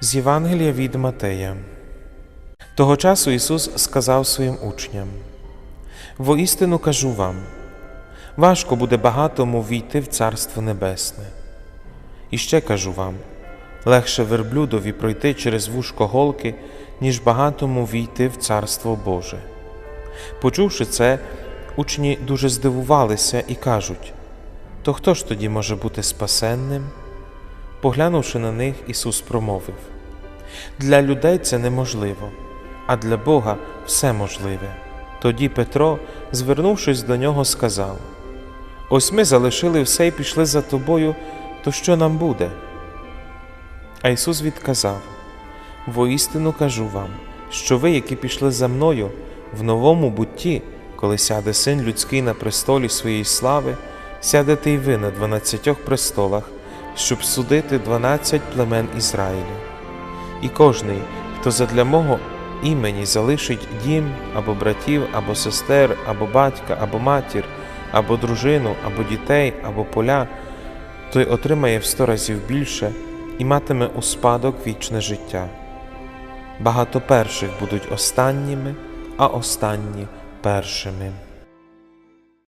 З Євангелія від Матея. Того часу Ісус сказав своїм учням: Воістину кажу вам, важко буде багатому війти в Царство Небесне. І ще кажу вам: легше верблюдові пройти через вушко голки, ніж багатому війти в Царство Боже. Почувши це, учні дуже здивувалися і кажуть: То хто ж тоді може бути спасенним? Поглянувши на них, Ісус промовив: Для людей це неможливо, а для Бога все можливе. Тоді Петро, звернувшись до нього, сказав: Ось ми залишили все і пішли за тобою, то що нам буде? А Ісус відказав: Воістину кажу вам, що ви, які пішли за мною, в новому бутті, коли сяде син людський на престолі своєї слави, сядете й ви на дванадцятьох престолах, щоб судити дванадцять племен Ізраїля. І кожний, хто задля мого імені залишить дім або братів, або сестер, або батька, або матір, або дружину, або дітей, або поля, той отримає в сто разів більше і матиме у спадок вічне життя. Багато перших будуть останніми, а останні першими.